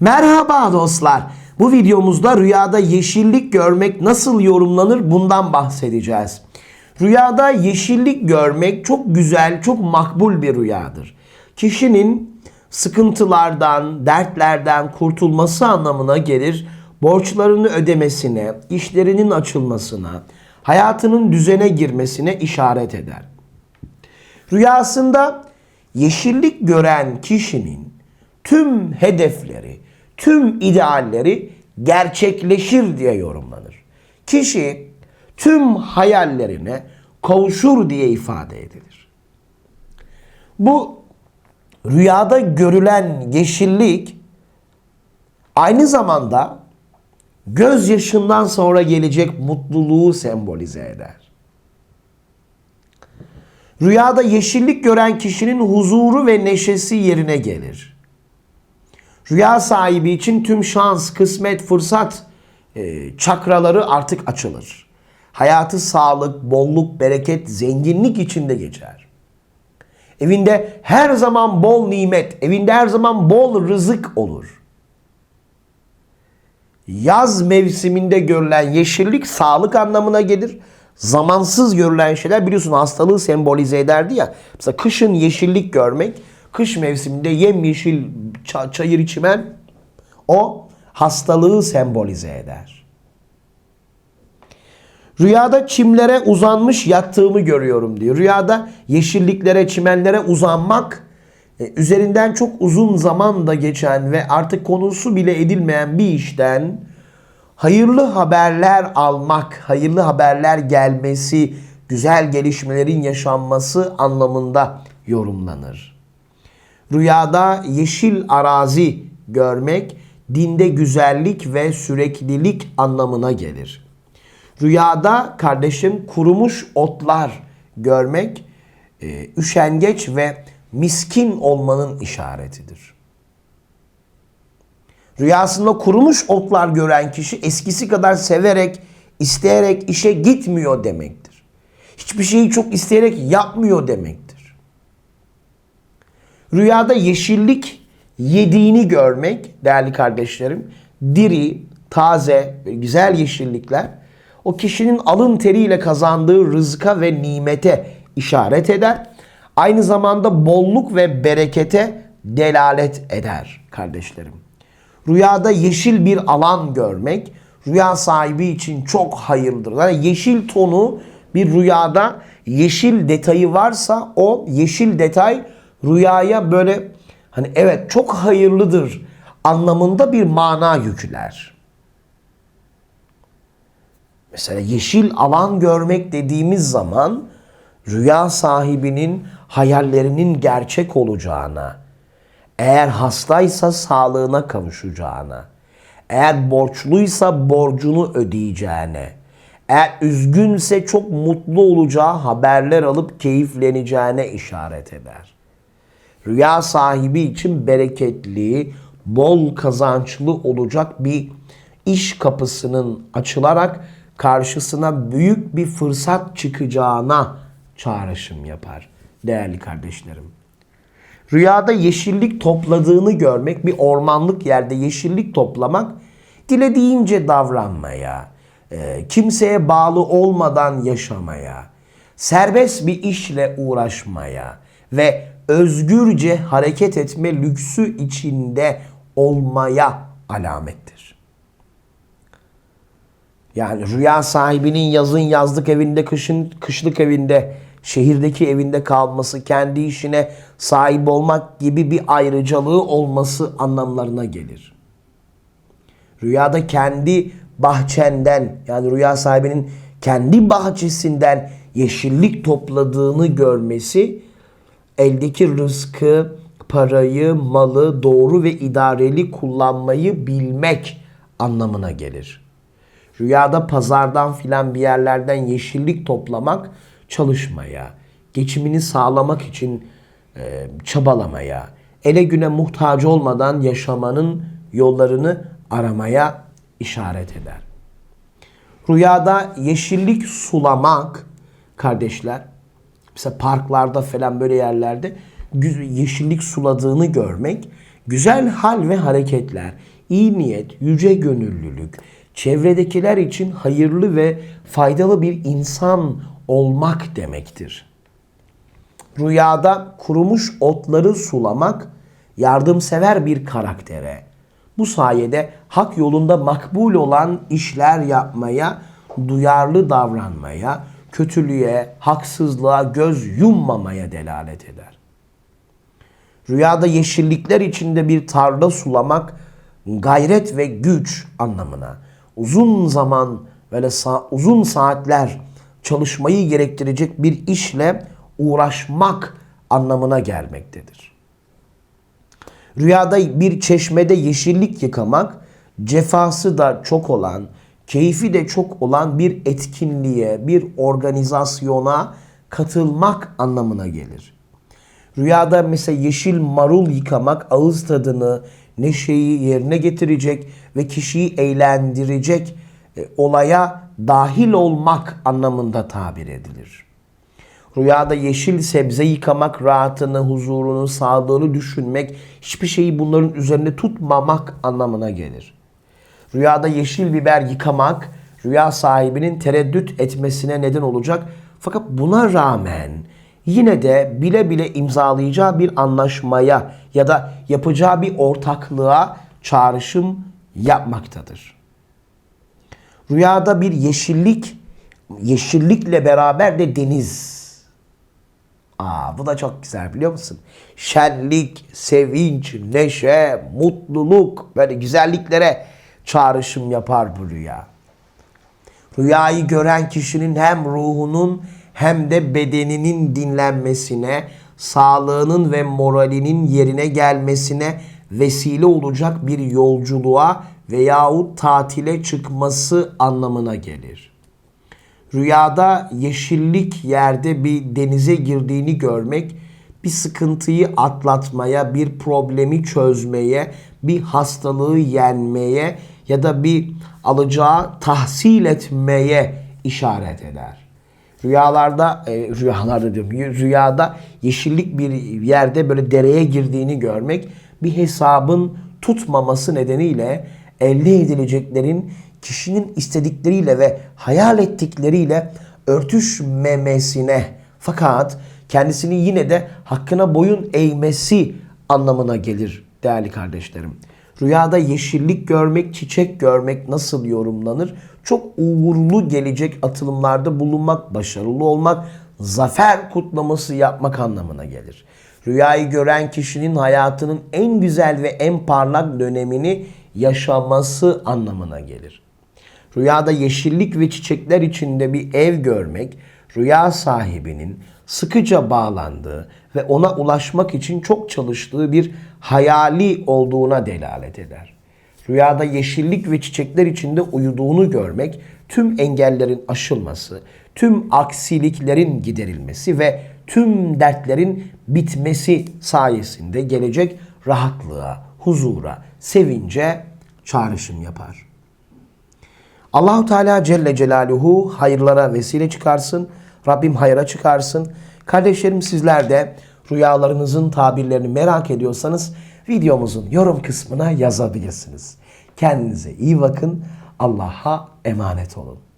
Merhaba dostlar. Bu videomuzda rüyada yeşillik görmek nasıl yorumlanır bundan bahsedeceğiz. Rüyada yeşillik görmek çok güzel, çok makbul bir rüyadır. Kişinin sıkıntılardan, dertlerden kurtulması anlamına gelir. Borçlarını ödemesine, işlerinin açılmasına, hayatının düzene girmesine işaret eder. Rüyasında yeşillik gören kişinin tüm hedefleri, tüm idealleri gerçekleşir diye yorumlanır. Kişi tüm hayallerine kavuşur diye ifade edilir. Bu rüyada görülen yeşillik aynı zamanda gözyaşından sonra gelecek mutluluğu sembolize eder. Rüyada yeşillik gören kişinin huzuru ve neşesi yerine gelir. Rüya sahibi için tüm şans, kısmet, fırsat e, çakraları artık açılır. Hayatı sağlık, bolluk, bereket, zenginlik içinde geçer. Evinde her zaman bol nimet, evinde her zaman bol rızık olur. Yaz mevsiminde görülen yeşillik sağlık anlamına gelir. Zamansız görülen şeyler biliyorsun hastalığı sembolize ederdi ya. Mesela kışın yeşillik görmek, kış mevsiminde yemyeşil ça- çayır çimen o hastalığı sembolize eder. Rüyada çimlere uzanmış yattığımı görüyorum diyor. Rüyada yeşilliklere, çimenlere uzanmak e, üzerinden çok uzun zaman da geçen ve artık konusu bile edilmeyen bir işten hayırlı haberler almak, hayırlı haberler gelmesi, güzel gelişmelerin yaşanması anlamında yorumlanır. Rüyada yeşil arazi görmek dinde güzellik ve süreklilik anlamına gelir. Rüyada kardeşim kurumuş otlar görmek e, üşengeç ve miskin olmanın işaretidir. Rüyasında kurumuş otlar gören kişi eskisi kadar severek, isteyerek işe gitmiyor demektir. Hiçbir şeyi çok isteyerek yapmıyor demektir. Rüyada yeşillik yediğini görmek değerli kardeşlerim, diri, taze, güzel yeşillikler o kişinin alın teriyle kazandığı rızka ve nimete işaret eder. Aynı zamanda bolluk ve berekete delalet eder kardeşlerim. Rüyada yeşil bir alan görmek rüya sahibi için çok hayırlıdır. Yani yeşil tonu bir rüyada yeşil detayı varsa o yeşil detay rüyaya böyle hani evet çok hayırlıdır anlamında bir mana yükler. Mesela yeşil alan görmek dediğimiz zaman rüya sahibinin hayallerinin gerçek olacağına, eğer hastaysa sağlığına kavuşacağına, eğer borçluysa borcunu ödeyeceğine, eğer üzgünse çok mutlu olacağı haberler alıp keyifleneceğine işaret eder. Rüya sahibi için bereketli, bol kazançlı olacak bir iş kapısının açılarak karşısına büyük bir fırsat çıkacağına çağrışım yapar değerli kardeşlerim. Rüyada yeşillik topladığını görmek, bir ormanlık yerde yeşillik toplamak, dilediğince davranmaya, e, kimseye bağlı olmadan yaşamaya, serbest bir işle uğraşmaya ve özgürce hareket etme lüksü içinde olmaya alamettir. Yani rüya sahibinin yazın yazlık evinde, kışın kışlık evinde, şehirdeki evinde kalması, kendi işine sahip olmak gibi bir ayrıcalığı olması anlamlarına gelir. Rüyada kendi bahçenden yani rüya sahibinin kendi bahçesinden yeşillik topladığını görmesi eldeki rızkı, parayı, malı doğru ve idareli kullanmayı bilmek anlamına gelir. Rüyada pazardan filan bir yerlerden yeşillik toplamak çalışmaya, geçimini sağlamak için e, çabalamaya, ele güne muhtaç olmadan yaşamanın yollarını aramaya işaret eder. Rüyada yeşillik sulamak kardeşler, mesela parklarda falan böyle yerlerde yeşillik suladığını görmek Güzel hal ve hareketler, iyi niyet, yüce gönüllülük, çevredekiler için hayırlı ve faydalı bir insan olmak demektir. Rüyada kurumuş otları sulamak yardımsever bir karaktere. Bu sayede hak yolunda makbul olan işler yapmaya, duyarlı davranmaya, kötülüğe, haksızlığa göz yummamaya delalet eder. Rüyada yeşillikler içinde bir tarla sulamak gayret ve güç anlamına, uzun zaman böyle sa- uzun saatler çalışmayı gerektirecek bir işle uğraşmak anlamına gelmektedir. Rüyada bir çeşmede yeşillik yıkamak, cefası da çok olan, keyfi de çok olan bir etkinliğe, bir organizasyona katılmak anlamına gelir. Rüyada mesela yeşil marul yıkamak ağız tadını, neşeyi yerine getirecek ve kişiyi eğlendirecek e, olaya dahil olmak anlamında tabir edilir. Rüyada yeşil sebze yıkamak, rahatını, huzurunu, sağlığını düşünmek, hiçbir şeyi bunların üzerine tutmamak anlamına gelir. Rüyada yeşil biber yıkamak, rüya sahibinin tereddüt etmesine neden olacak. Fakat buna rağmen yine de bile bile imzalayacağı bir anlaşmaya ya da yapacağı bir ortaklığa çağrışım yapmaktadır. Rüyada bir yeşillik, yeşillikle beraber de deniz. Aa bu da çok güzel biliyor musun? Şenlik, sevinç, neşe, mutluluk böyle güzelliklere çağrışım yapar bu rüya. Rüyayı gören kişinin hem ruhunun hem de bedeninin dinlenmesine, sağlığının ve moralinin yerine gelmesine vesile olacak bir yolculuğa veyahut tatile çıkması anlamına gelir. Rüyada yeşillik yerde bir denize girdiğini görmek, bir sıkıntıyı atlatmaya, bir problemi çözmeye, bir hastalığı yenmeye ya da bir alacağı tahsil etmeye işaret eder. Rüyalarda, e, rüyalarda diyorum, rüyada yeşillik bir yerde böyle dereye girdiğini görmek bir hesabın tutmaması nedeniyle elde edileceklerin kişinin istedikleriyle ve hayal ettikleriyle örtüşmemesine fakat kendisini yine de hakkına boyun eğmesi anlamına gelir değerli kardeşlerim. Rüyada yeşillik görmek, çiçek görmek nasıl yorumlanır? Çok uğurlu gelecek atılımlarda bulunmak, başarılı olmak, zafer kutlaması yapmak anlamına gelir. Rüyayı gören kişinin hayatının en güzel ve en parlak dönemini yaşaması anlamına gelir. Rüyada yeşillik ve çiçekler içinde bir ev görmek, rüya sahibinin sıkıca bağlandığı ve ona ulaşmak için çok çalıştığı bir hayali olduğuna delalet eder. Rüyada yeşillik ve çiçekler içinde uyuduğunu görmek, tüm engellerin aşılması, tüm aksiliklerin giderilmesi ve tüm dertlerin bitmesi sayesinde gelecek rahatlığa, huzura, sevince çağrışım yapar. Allahu Teala Celle Celaluhu hayırlara vesile çıkarsın. Rabbim hayra çıkarsın. Kardeşlerim sizler de rüyalarınızın tabirlerini merak ediyorsanız videomuzun yorum kısmına yazabilirsiniz. Kendinize iyi bakın. Allah'a emanet olun.